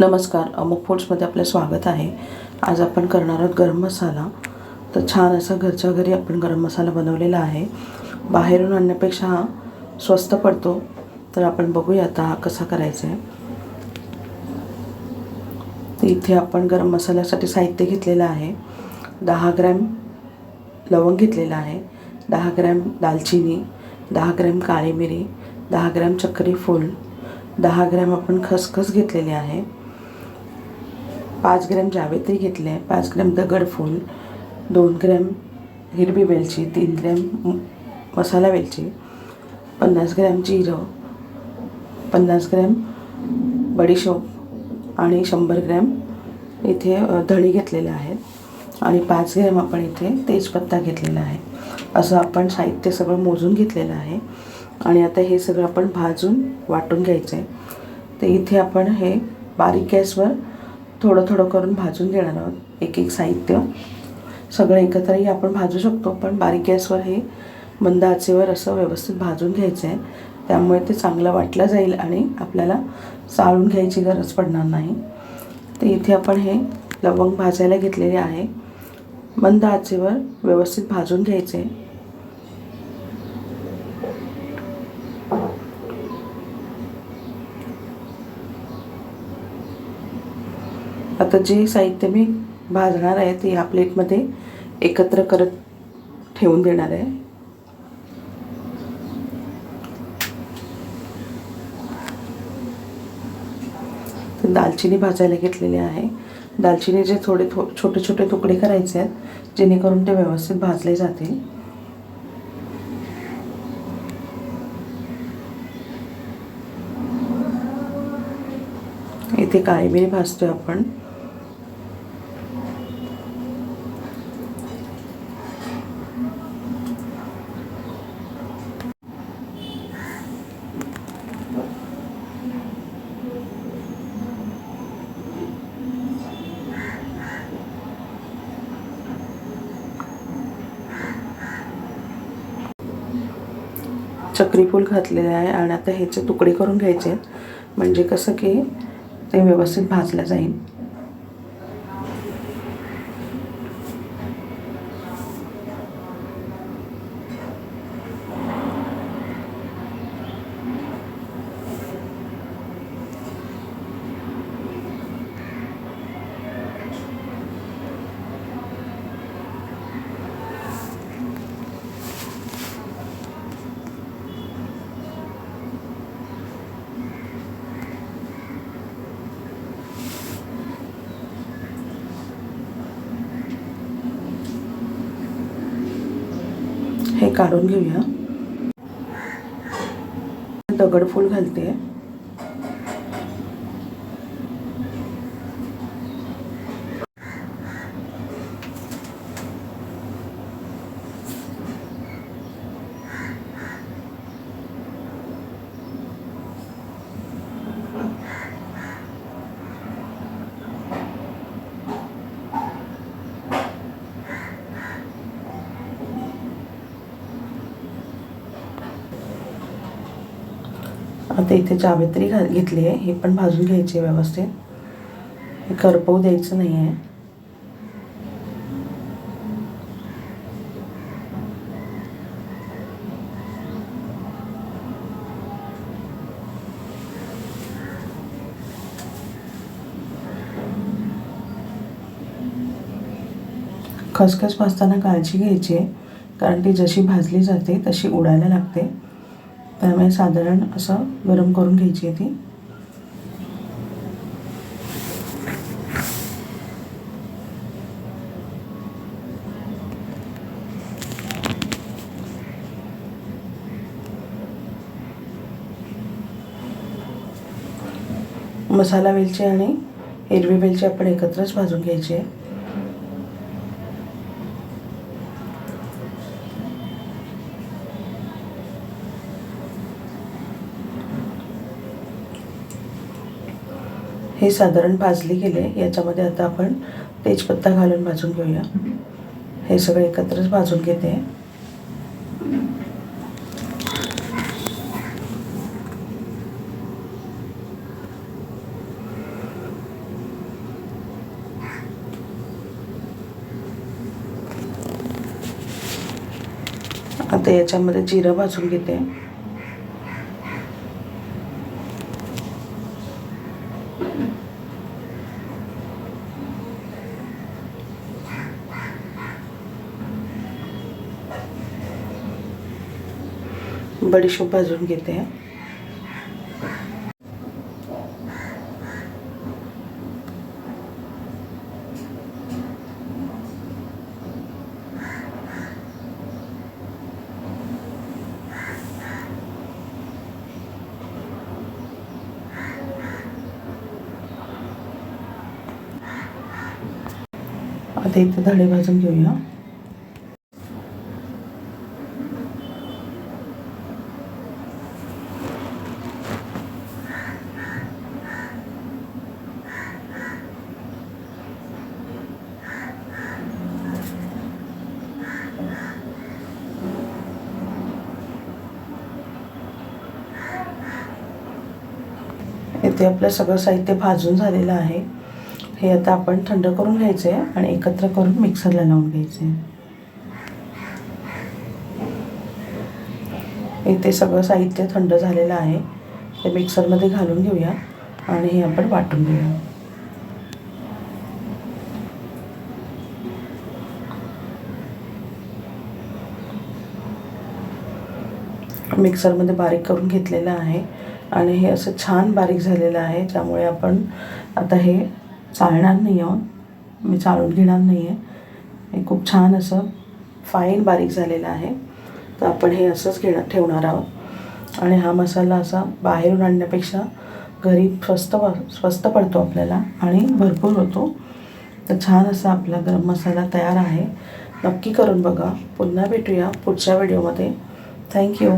नमस्कार अमुक फूड्समध्ये आपलं स्वागत आहे. आज आपण करणार आहोत गरम मसाला. तर छान असा घरच्या घरी आपण गरम मसाला बनवलेला आहे. बाहेरून आणण्यापेक्षा हा स्वस्त पडतो. तर आपण बघूया आता हा कसा करायचा आहे. तर इथे आपण गरम मसाल्यासाठी साहित्य घेतलेलं आहे. दहा ग्रॅम लवंग घेतलेलं आहे. दहा ग्रॅम दालचिनी. दहा ग्रॅम काळी मिरी. दहा ग्रॅम चक्री फूल. दहा ग्रॅम आपण खसखस घेतलेली आहे. पाच ग्रॅम जावेत्री घेतले आहे पाच ग्रॅम दगडफूल दोन ग्रॅम हिरवी वेलची तीन ग्रॅम मसाला वेलची पन्नास ग्रॅम जिरं पन्नास ग्रॅम बडीशोप आणि शंभर ग्रॅम इथे धणी घेतलेले आहेत आणि पाच ग्रॅम आपण इथे तेजपत्ता घेतलेला आहे. असं आपण साहित्य सगळं मोजून घेतलेलं आहे आणि आता हे सगळं आपण भाजून वाटून घ्यायचं आहे तर इथे आपण हे बारीक गॅसवर थोडं थोडं करून भाजून घेणार आहोत. एक एक साहित्य. सगळं एकत्रही आपण भाजू शकतो पण बारीक गॅसवर हे मंद आचेवर असं व्यवस्थित भाजून घ्यायचं आहे त्यामुळे ते चांगलं वाटलं जाईल आणि आपल्याला चाळून घ्यायची गरज पडणार नाही. तर इथे आपण हे लवंग भाजायला घेतलेले आहे. मंद आचेवर व्यवस्थित भाजून घ्यायचे आता जे साहित्य मी भाजणार आहे ते ह्या प्लेटमध्ये एकत्र करत ठेवून देणार आहे. तर दालचिनी भाजायला घेतलेली आहे. दालचिनीचे थोडे थो छोटे छोटे तुकडे करायचे आहेत जेणेकरून ते व्यवस्थित भाजले जातील. इथे काळी मिरी भाजतोय आपण. चक्रीफूल घातलेले आहे आणि आता ह्याचे तुकडे करून घ्यायचे आहेत. म्हणजे कसं की ते व्यवस्थित भाजलं जाईल हे काढून घेऊया. दगडफूल घालते. आता इथे जावेत्री घा घेतली आहे. हे पण भाजून घ्यायची आहे व्यवस्थित. हे करपवू द्यायचं नाही आहे. खसखस भाजताना काळजी घ्यायची आहे. कारण ती जशी भाजली जाते तशी उडायला लागते. त्यामुळे साधारण असं गरम करून घ्यायची आहे ती. मसाला वेलची आणि हिरवी वेलची आपण एकत्रच भाजून घ्यायची आहे. हे साधारण भाजले गेले. याच्यामध्ये आता आपण तेजपत्ता घालून भाजून घेऊया. हे सगळे एकत्रच भाजून घेते. आता याच्यामध्ये जिरं भाजून घेते. बडीशोप भाजून घेते आता इथे धडे भाजून घेऊया इथे आपलं सगळं साहित्य भाजून झालेलं आहे. हे आता आपण थंड करून घ्यायचे आहे आणि एकत्र करून मिक्सरला लावून घ्यायचे. इथे सगळं साहित्य थंड झालेलं आहे. ते मिक्सरमध्ये घालून घेऊया आणि हे आपण वाटून घेऊया. मिक्सरमध्ये बारीक करून घेतलेलं आहे. आणि हे असं छान बारीक झालेलं आहे त्यामुळे आपण आता हे चाळणार नाही आहोत. मी चाळून घेणार नाही आहे हे खूप छान असं फाईन बारीक झालेलं आहे. तर आपण हे असंच घेणार ठेवणार आहोत. आणि हा मसाला असा बाहेरून आणण्यापेक्षा घरी स्वस्त स्वस्त पडतो आपल्याला आणि भरपूर होतो. तर छान असा आपला गरम मसाला तयार आहे. नक्की करून बघा. पुन्हा भेटूया पुढच्या व्हिडिओमध्ये थँक्यू